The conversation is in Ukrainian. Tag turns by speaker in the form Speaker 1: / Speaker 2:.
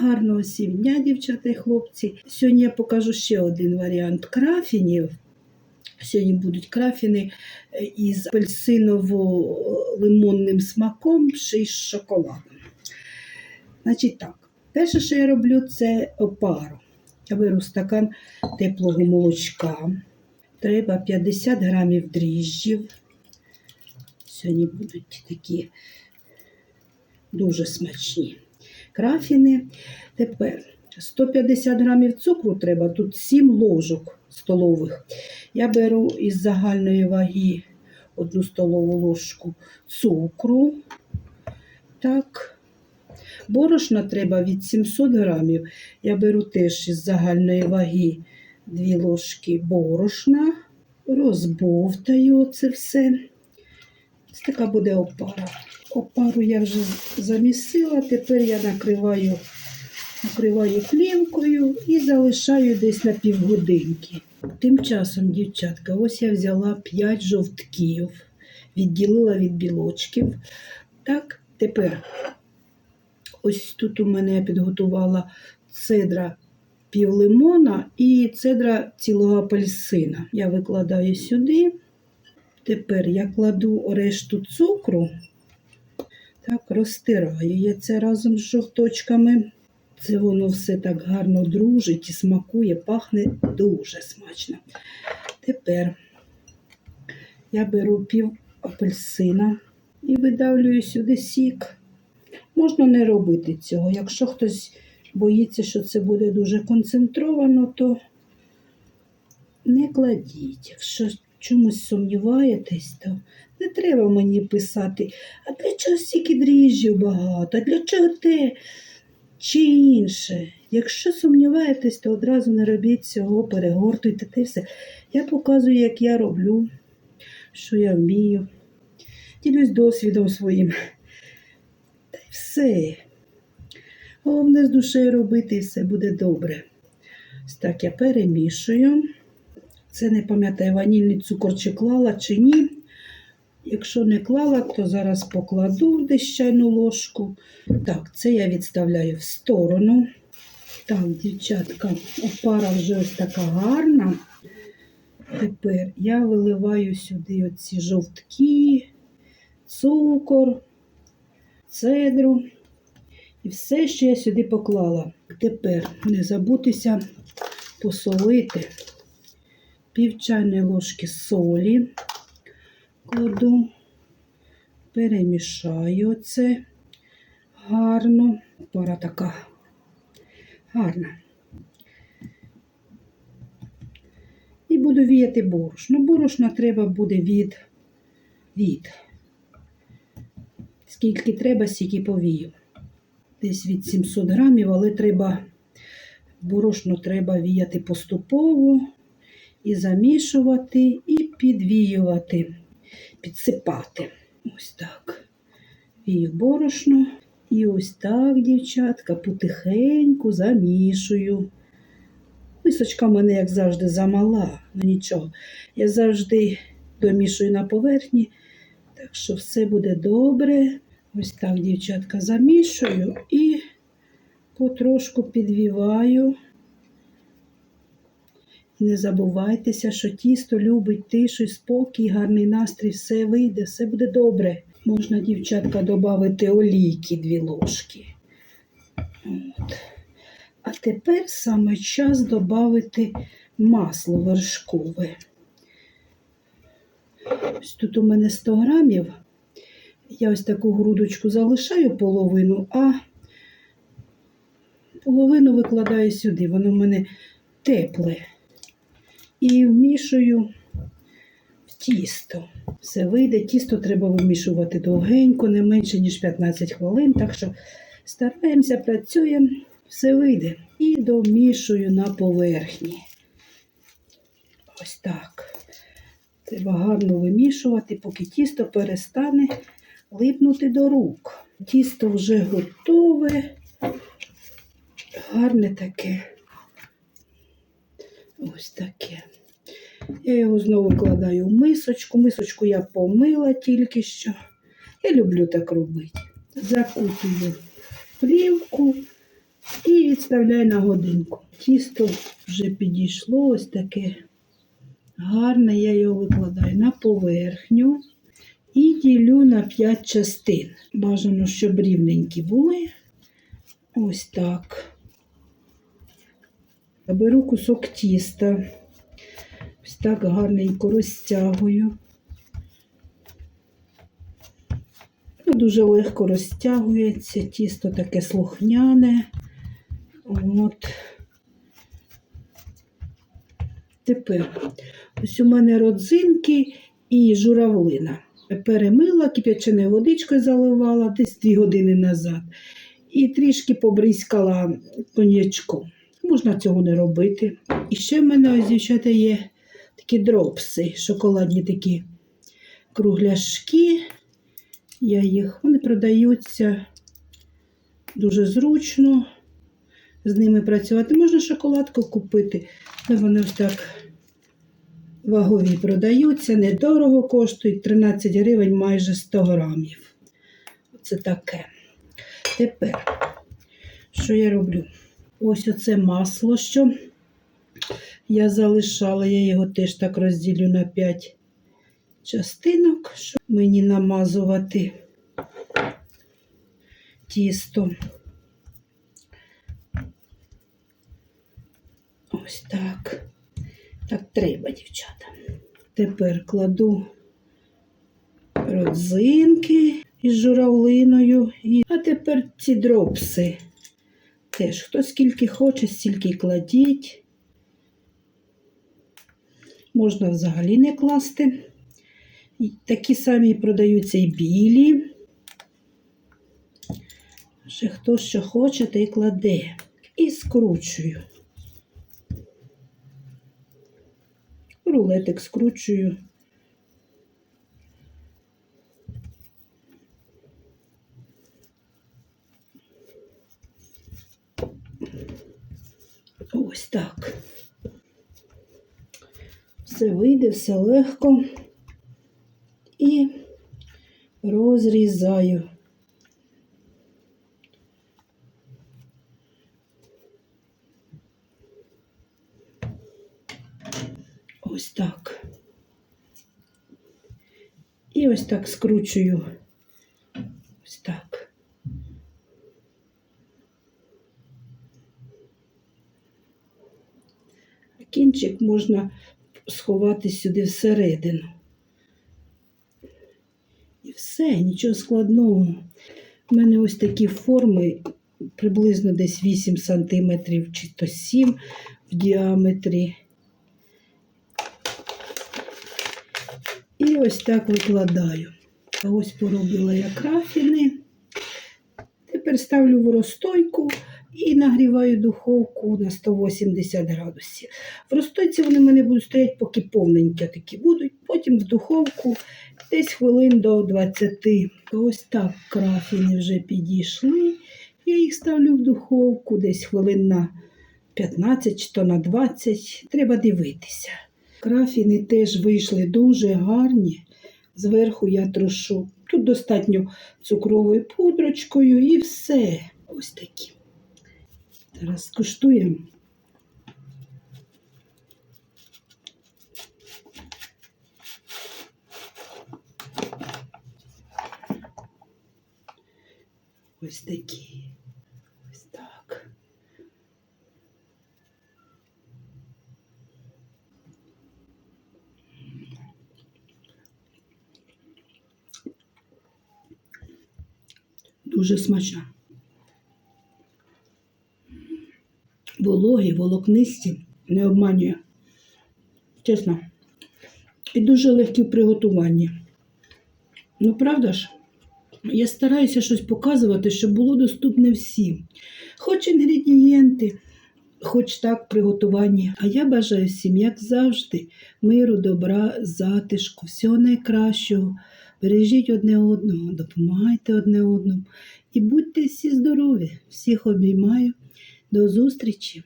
Speaker 1: Гарного всім дівчата і хлопці. Сьогодні я покажу ще один варіант крафінів. Сьогодні будуть крафіни е, із апельсиново-лимонним смаком з шоколадом. Значить так, перше, що я роблю, це опару. Я беру стакан теплого молочка. Треба 50 грамів дріжджів. Сьогодні будуть такі дуже смачні крафіни. Тепер 150 грамів цукру треба, тут 7 ложок столових. Я беру із загальної ваги одну столову ложку цукру. Так. Борошна треба від 700 грамів. Я беру теж із загальної ваги 2 ложки борошна, розбовтаю це все. Ось така буде опара. Опару я вже замісила, тепер я накриваю, накриваю плівкою і залишаю десь на півгодинки. Тим часом, дівчатка, ось я взяла 5 жовтків, відділила від білочків. Так, тепер ось тут у мене я підготувала цедра пів лимона і цедра цілого апельсина. Я викладаю сюди. Тепер я кладу решту цукру, так, розтираю я це разом з жовточками. Це воно все так гарно дружить і смакує, пахне дуже смачно. Тепер я беру пів апельсина і видавлюю сюди сік. Можна не робити цього. Якщо хтось боїться, що це буде дуже концентровано, то не кладіть. Якщо чомусь сумніваєтесь, то не треба мені писати, а для чого стільки дріжджів багато, а для чого те чи інше. Якщо сумніваєтесь, то одразу не робіть цього, перегортуйте те все. Я показую, як я роблю, що я вмію. Ділюсь досвідом своїм. Та й все. Головне з душею робити і все буде добре. Ось так я перемішую. Це не пам'ятаю, ванільний цукор чи клала, чи ні. Якщо не клала, то зараз покладу десь ложку. Так, це я відставляю в сторону. Так, дівчатка, опара вже ось така гарна. Тепер я виливаю сюди оці жовтки, цукор, цедру і все, що я сюди поклала. Тепер не забутися посолити пів чайної ложки солі кладу, перемішаю це гарно. Пара така гарна. І буду віяти борошно. Борошна треба буде від, від. Скільки треба, стільки повію. Десь від 700 грамів, але треба, борошно треба віяти поступово і замішувати, і підвіювати, підсипати. Ось так. Вію борошно. І ось так, дівчатка, потихеньку замішую. Мисочка в мене, як завжди, замала, ну нічого. Я завжди домішую на поверхні, так що все буде добре. Ось так, дівчатка, замішую і потрошку підвіваю. І не забувайтеся, що тісто любить тишу, спокій, гарний настрій, все вийде, все буде добре. Можна, дівчатка, додати олійки дві ложки. От. А тепер саме час додати масло вершкове. Ось тут у мене 100 грамів. Я ось таку грудочку залишаю половину, а половину викладаю сюди. Воно в мене тепле. І вмішую в тісто. Все вийде. Тісто треба вимішувати довгенько, не менше, ніж 15 хвилин. Так що стараємося, працюємо, все вийде. І домішую на поверхні. Ось так. Треба гарно вимішувати, поки тісто перестане липнути до рук. Тісто вже готове, гарне таке. Ось таке. Я його знову вкладаю в мисочку. Мисочку я помила тільки що. Я люблю так робити. Закутую плівку І відставляю на годинку. Тісто вже підійшло ось таке гарне. Я його викладаю на поверхню і ділю на 5 частин. Бажано, щоб рівненькі були. Ось так. Беру кусок тіста. Ось так гарненько розтягую. Ну, Дуже легко розтягується, тісто таке слухняне. От. Тепер ось у мене родзинки і журавлина. Перемила, кип'яченою водичкою заливала десь 2 години назад. І трішки побризкала коньячком. Можна цього не робити. І ще в мене ось, дівчата, є такі дропси, шоколадні такі кругляшки. Я їх, вони продаються дуже зручно. З ними працювати. Можна шоколадку купити, але вони ось так вагові продаються, недорого коштують 13 гривень майже 100 грамів. Оце таке. Тепер, що я роблю? Ось оце масло, що я залишала, я його теж так розділю на 5 частинок, щоб мені намазувати тісто. Ось так. Так треба, дівчата. Тепер кладу родзинки із журавлиною. А тепер ці дропси. Теж хто скільки хоче, стільки кладіть. Можна взагалі не класти. Такі самі продаються і білі. Ще хто що хоче, той кладе. І скручую. Рулетик скручую. Ось так. Все вийде, все легко. І розрізаю. Ось так. І ось так скручую. Ось так. Можна сховати сюди всередину. І все, нічого складного. У мене ось такі форми, приблизно десь 8 см чи то 7 в діаметрі. І ось так викладаю. А ось поробила я крафіни. Тепер ставлю в розстойку і нагріваю духовку на 180 градусів. В розстойці вони в мене будуть стояти, поки повненькі такі будуть. Потім в духовку десь хвилин до 20. Ось так крафіни вже підійшли. Я їх ставлю в духовку десь хвилин на 15 чи то на 20. Треба дивитися. Крафіни теж вийшли дуже гарні. Зверху я трошу. Тут достатньо цукровою пудрочкою і все. Ось такі. Зараз скуштуємо. Ось такі. Ось так. Дуже смачна. Вологі, волокнисті, не обманює. Чесно. І дуже легкі в приготуванні. Ну, правда ж? Я стараюся щось показувати, щоб було доступне всім. Хоч інгредієнти, хоч так приготування. А я бажаю всім, як завжди, миру, добра, затишку, всього найкращого. Бережіть одне одного, допомагайте одне одному і будьте всі здорові. Всіх обіймаю. До зустрічі!